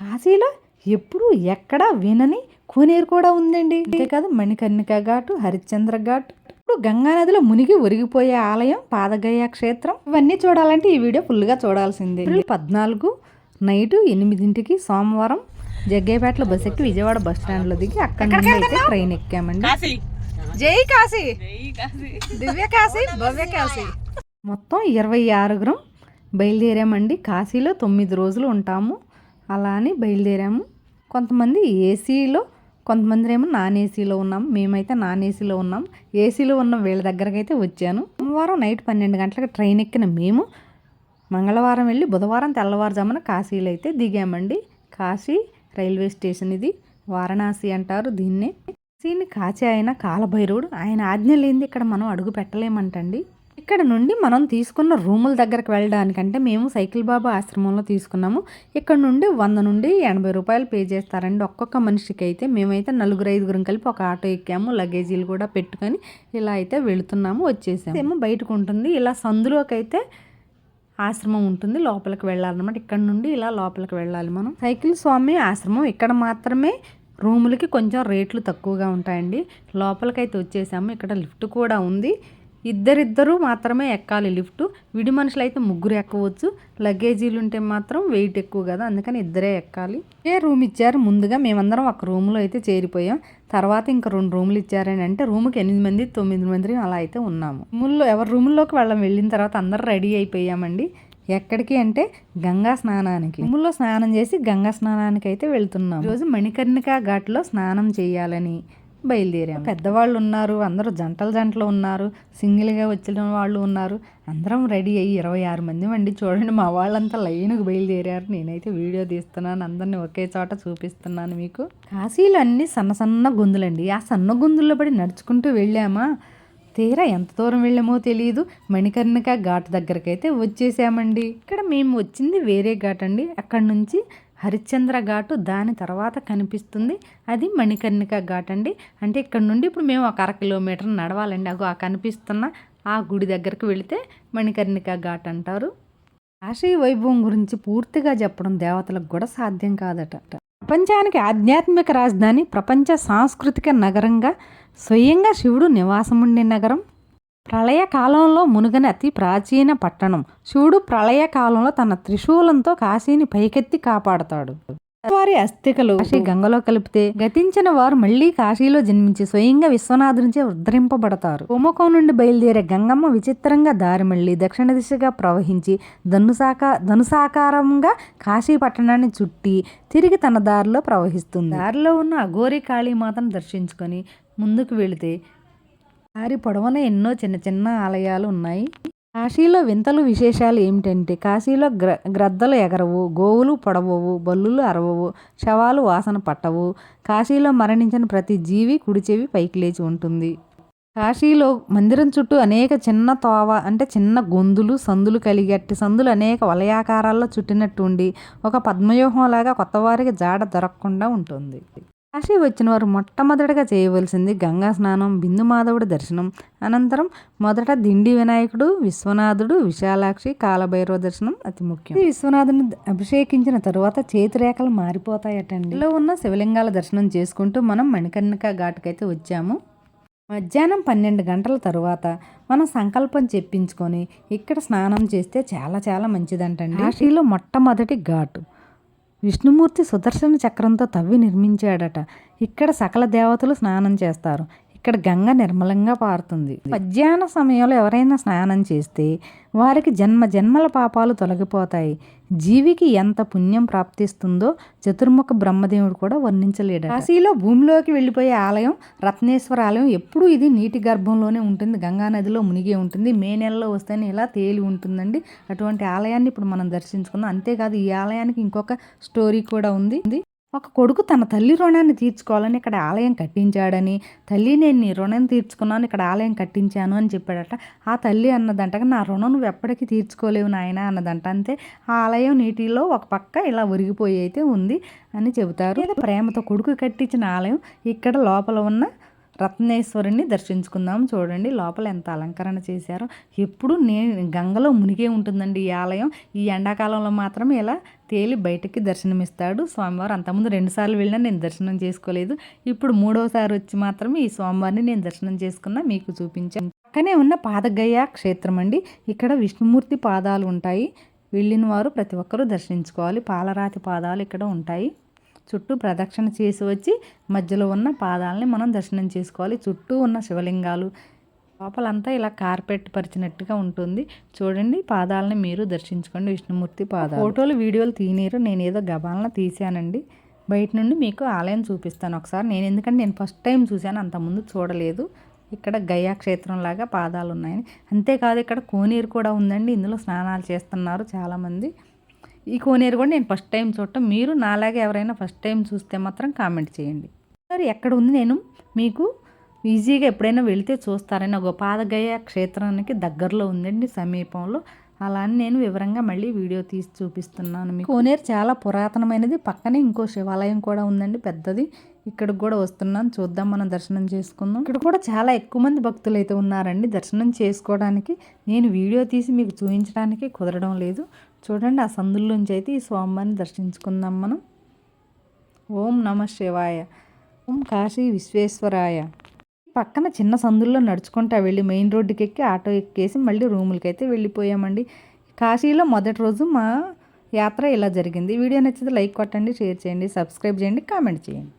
కాశీలో ఎప్పుడు ఎక్కడ వినని కోనేరు కూడా ఉందండి. అంతేకాదు మణికర్ణిక ఘాటు హరిశ్చంద్ర ఘాట్. ఇప్పుడు గంగానదిలో మునిగి ఒరిగిపోయే ఆలయం పాదగయ క్షేత్రం ఇవన్నీ చూడాలంటే ఈ వీడియో ఫుల్గా చూడాల్సిందే. పద్నాలుగు నైట్ ఎనిమిదింటికి సోమవారం జగ్గయ్యపేటలో బస్ ఎక్కి విజయవాడ బస్ స్టాండ్లో దిగి అక్కడ నుంచి అయితే ట్రైన్ ఎక్కామండి. కాశీ. జై కాశీ. జై కాశీ. దివ్య కాశీ భవ్య కాశీ. మొత్తం ఇరవై ఆరుగురం బయలుదేరామండి. కాశీలో తొమ్మిది రోజులు ఉంటాము. అలా అని బయలుదేరాము. కొంతమంది ఏసీలో కొంతమంది ఏమో నాన్ ఏసీలో ఉన్నాం. మేమైతే నాన్ ఏసీలో ఉన్నాం. ఏసీలో ఉన్న వీళ్ళ దగ్గరకు అయితే వచ్చాను. సోమవారం నైట్ పన్నెండు గంటలకు ట్రైన్ ఎక్కిన మేము మంగళవారం వెళ్ళి బుధవారం తెల్లవారుజామున కాశీలో అయితే దిగామండి. కాశీ రైల్వే స్టేషన్ ఇది. వారణాసి అంటారు దీన్నే. కాశీని కాచి ఆయన కాలభైరవుడు. ఆయన ఆజ్ఞ లేనిది ఇక్కడ మనం అడుగు పెట్టలేమంటండి. ఇక్కడ నుండి మనం తీసుకున్న రూముల దగ్గరకు వెళ్ళడానికంటే మేము సైకిల్ బాబా ఆశ్రమంలో తీసుకున్నాము. ఇక్కడ నుండి వంద నుండి ఎనభై రూపాయలు పే చేస్తారండి. ఒక్కొక్క మనిషికి అయితే మేమైతే నలుగురు ఐదుగురం కలిపి ఒక ఆటో ఎక్కాము. లగేజీలు కూడా పెట్టుకొని ఇలా అయితే వెళుతున్నాము వచ్చేసాము. ఏమో బయటకు ఉంటుంది. ఇలా సందులోకి అయితే ఆశ్రమం ఉంటుంది. లోపలికి వెళ్ళాలన్నమాట. ఇక్కడ నుండి ఇలా లోపలికి వెళ్ళాలి మనం. సైకిల్ స్వామి ఆశ్రమం ఇక్కడ మాత్రమే రూములకి కొంచెం రేట్లు తక్కువగా ఉంటాయండి. లోపలికైతే వచ్చేసాము. ఇక్కడ లిఫ్ట్ కూడా ఉంది. ఇద్దరిద్దరూ మాత్రమే ఎక్కాలి లిఫ్ట్. విడి మనుషులు అయితే ముగ్గురు ఎక్కవచ్చు. లగేజీలు ఉంటే మాత్రం వెయిట్ ఎక్కువ కదా అందుకని ఇద్దరే ఎక్కాలి. ఏ రూమ్ ఇచ్చారు? ముందుగా మేమందరం ఒక రూమ్లో అయితే చేరిపోయాం. తర్వాత ఇంకా రెండు రూములు ఇచ్చారని అంటే రూమ్కి ఎనిమిది మంది తొమ్మిది మంది అలా అయితే ఉన్నాము. రూముల్లో ఎవరి రూముల్లోకి వెళ్ళం? వెళ్ళిన తర్వాత అందరూ రెడీ అయిపోయామండి. ఎక్కడికి అంటే గంగా స్నానానికి. రూముల్లో స్నానం చేసి గంగా స్నానానికి అయితే వెళ్తున్నాం రోజు మణికర్ణిక ఘాట్లో స్నానం చేయాలని. బయలుదేరాము. పెద్దవాళ్ళు ఉన్నారు అందరూ జంటలు జంటలు ఉన్నారు సింగిల్గా వచ్చిన వాళ్ళు ఉన్నారు. అందరం రెడీ అయ్యి ఇరవై ఆరు మంది అండి చూడండి మా వాళ్ళంతా లైన్కి బయలుదేరారు. నేనైతే వీడియో తీస్తున్నాను అందరిని ఒకే చోట చూపిస్తున్నాను మీకు. కాశీలో అన్ని సన్న సన్న గొంతులండి ఆ సన్న గొంతుల్లో పడి నడుచుకుంటూ వెళ్ళామా? తీరా ఎంత దూరం వెళ్ళామో తెలియదు మణికర్ణిక ఘాట్ దగ్గరికి అయితే వచ్చేసామండి. ఇక్కడ మేము వచ్చింది వేరే ఘాట్ అండి అక్కడ నుంచి హరిశ్చంద్ర ఘాటు దాని తర్వాత కనిపిస్తుంది. అది మణికర్ణిక ఘాట్ అండి. అంటే ఇక్కడ నుండి ఇప్పుడు మేము ఒక అర కిలోమీటర్ నడవాలండి. అగో ఆ కనిపిస్తున్న ఆ గుడి దగ్గరికి వెళితే మణికర్ణిక ఘాట్ అంటారు. కాశీ వైభవం గురించి పూర్తిగా చెప్పడం దేవతలకు కూడా సాధ్యం కాదట. ప్రపంచానికి ఆధ్యాత్మిక రాజధాని ప్రపంచ సాంస్కృతిక నగరంగా స్వయంగా శివుడు నివాసముండే నగరం. ప్రళయ కాలంలో మునుగని అతి ప్రాచీన పట్టణం. శివుడు ప్రళయకాలంలో తన త్రిశూలంతో కాశీని పైకెత్తి కాపాడతాడు. వారి అస్థికలు. కాశీ గంగలో కలిపితే గతించిన వారు మళ్ళీ కాశీలో జన్మించి స్వయంగా విశ్వనాథునిచే ఉద్ధరింపబడతారు. కుంభకం నుండి బయలుదేరే గంగమ్మ విచిత్రంగా దారి మళ్ళీ దక్షిణ దిశగా ప్రవహించి ధనుసాక ధనుసాకారంగా కాశీ పట్టణాన్ని చుట్టి తిరిగి తన దారిలో ప్రవహిస్తుంది. దారిలో ఉన్న అఘోరి కాళీమాతను దర్శించుకొని ముందుకు వెళితే దారి పొడవున ఎన్నో చిన్న చిన్న ఆలయాలు ఉన్నాయి. కాశీలో వింతలు విశేషాలు ఏమిటంటే కాశీలో గ్ర గ్రద్దలు ఎగరవు గోవులు పొడవవు బల్లులు అరవవు శవాలు వాసన పట్టవు. కాశీలో మరణించిన ప్రతి జీవి కుడిచెవి పైకి లేచి ఉంటుంది. కాశీలో మందిరం చుట్టూ అనేక చిన్న తోవ అంటే చిన్న గొంతులు సందులు కలిగట్టి సందులు అనేక వలయాకారాల్లో చుట్టినట్టు ఉండి ఒక పద్మవ్యూహంలాగా కొత్తవారికి జాడ దొరకకుండా ఉంటుంది. కాశీ వచ్చిన వారు మొట్టమొదటిగా చేయవలసింది గంగా స్నానం బిందు మాధవుడి దర్శనం. అనంతరం మొదట దిండి వినాయకుడు విశ్వనాథుడు విశాలాక్షి కాలభైరవ దర్శనం అతి ముఖ్యం. విశ్వనాథుని అభిషేకించిన తరువాత చేతిరేఖలు మారిపోతాయటండి. ఇందులో ఉన్న శివలింగాల దర్శనం చేసుకుంటూ మనం మణికర్ణిక ఘాటుకైతే వచ్చాము. మధ్యాహ్నం పన్నెండు గంటల తరువాత మనం సంకల్పం చెప్పించుకొని ఇక్కడ స్నానం చేస్తే చాలా చాలా మంచిదంటండి. కాశీలో మొట్టమొదటి ఘాటు. విష్ణుమూర్తి సుదర్శన చక్రంతో తవ్వి నిర్మించాడట. ఇక్కడ సకల దేవతలు స్నానం చేస్తారు. ఇక్కడ గంగ నిర్మలంగా పారుతుంది. మధ్యాహ్న సమయంలో ఎవరైనా స్నానం చేస్తే వారికి జన్మ జన్మల పాపాలు తొలగిపోతాయి. జీవికి ఎంత పుణ్యం ప్రాప్తిస్తుందో చతుర్ముఖ బ్రహ్మదేవుడు కూడా వర్ణించలేడు కాశీలో భూమిలోకి వెళ్ళిపోయే ఆలయం రత్నేశ్వర ఆలయం ఎప్పుడూ ఇది నీటి గర్భంలోనే ఉంటుంది. గంగా నదిలో మునిగే ఉంటుంది. మే నెలలో వస్తేనే ఇలా తేలి ఉంటుందండి. అటువంటి ఆలయాన్ని ఇప్పుడు మనం దర్శించుకుందాం. అంతేకాదు ఈ ఆలయానికి ఇంకొక స్టోరీ కూడా ఉంది. ఒక కొడుకు తన తల్లి రుణాన్ని తీర్చుకోవాలని ఇక్కడ ఆలయం కట్టించాడని తల్లి నేను నీ రుణం తీర్చుకున్నాను ఇక్కడ ఆలయం కట్టించాను అని చెప్పాడట. ఆ తల్లి అన్నదంట నా రుణం నువ్వు ఎప్పటికీ తీర్చుకోలేవు నాయన అన్నదంట. అంతే ఆ ఆలయం నీటిలో ఒక పక్క ఇలా ఒరిగిపోయి అయితే ఉంది అని చెబుతారు. ప్రేమతో కొడుకు కట్టించిన ఆలయం ఇక్కడ లోపల ఉన్న రత్నేశ్వరుని దర్శించుకుందాం చూడండి. లోపల ఎంత అలంకరణ చేశారో. ఎప్పుడు నేను గంగలో మునిగే ఉంటుందండి ఈ ఆలయం. ఈ ఎండాకాలంలో మాత్రమే ఇలా తేలి బయటకి దర్శనమిస్తాడు. స్వామివారు అంతకుముందు రెండుసార్లు వెళ్ళినా నేను దర్శనం చేసుకోలేదు. ఇప్పుడు మూడోసారి వచ్చి మాత్రమే ఈ స్వామివారిని నేను దర్శనం చేసుకున్నా మీకు చూపించాను పక్కనే ఉన్న పాదగయ్య క్షేత్రం అండి. ఇక్కడ విష్ణుమూర్తి పాదాలు ఉంటాయి. వెళ్ళిన వారు ప్రతి ఒక్కరూ దర్శించుకోవాలి. పాలరాతి పాదాలు ఇక్కడ ఉంటాయి. చుట్టూ ప్రదక్షిణ చేసి వచ్చి మధ్యలో ఉన్న పాదాలని మనం దర్శనం చేసుకోవాలి. చుట్టూ ఉన్న శివలింగాలు లోపలంతా ఇలా కార్పెట్ పరిచినట్టుగా ఉంటుంది. చూడండి పాదాలని మీరు దర్శించుకోండి విష్ణుమూర్తి పాదాలు. ఫోటోలు వీడియోలు తీయనీరు నేను ఏదో గబాలన తీసానండి బయట నుండి మీకు ఆలయం చూపిస్తాను ఒకసారి. నేను ఎందుకంటే నేను ఫస్ట్ టైం చూశాను అంతకుముందు చూడలేదు. ఇక్కడ గయా క్షేత్రం లాగా పాదాలు ఉన్నాయని. అంతేకాదు ఇక్కడ కోనేరు కూడా ఉందండి. ఇందులో స్నానాలు చేస్తున్నారు చాలామంది. ఈ కోనేరు కూడా నేను ఫస్ట్ టైం చూడటం. మీరు నాలాగే ఎవరైనా ఫస్ట్ టైం చూస్తే మాత్రం కామెంట్ చేయండి. సరే ఎక్కడ ఉంది నేను? మీకు ఈజీగా ఎప్పుడైనా వెళితే చూస్తారని ఒక పాదగయ క్షేత్రానికి దగ్గరలో ఉందండి సమీపంలో. అలా అని నేను వివరంగా మళ్ళీ వీడియో తీసి చూపిస్తున్నాను మీకు. కోనేరు చాలా పురాతనమైనది. పక్కనే ఇంకో శివాలయం కూడా ఉందండి పెద్దది. ఇక్కడికి కూడా వస్తున్నాను. చూద్దాం మనం దర్శనం చేసుకుందాం. ఇక్కడ కూడా చాలా ఎక్కువ మంది భక్తులు అయితే ఉన్నారండి దర్శనం చేసుకోవడానికి. నేను వీడియో తీసి మీకు చూపించడానికి కుదరడం లేదు. చూడండి ఆ సందుల్లోంచి అయితే ఈ స్వామివారిని దర్శించుకుందాం మనం. ఓం నమ శివాయ ఓం కాశీ విశ్వేశ్వరాయ. పక్కన చిన్న సందుల్లో నడుచుకుంటా వెళ్ళి మెయిన్ రోడ్డుకి ఎక్కి ఆటో ఎక్కేసి మళ్ళీ రూములకి అయితే వెళ్ళిపోయామండి. కాశీలో మొదటి రోజు మా యాత్ర ఇలా జరిగింది. వీడియో నచ్చితే లైక్ కొట్టండి షేర్ చేయండి సబ్స్క్రైబ్ చేయండి కామెంట్ చేయండి.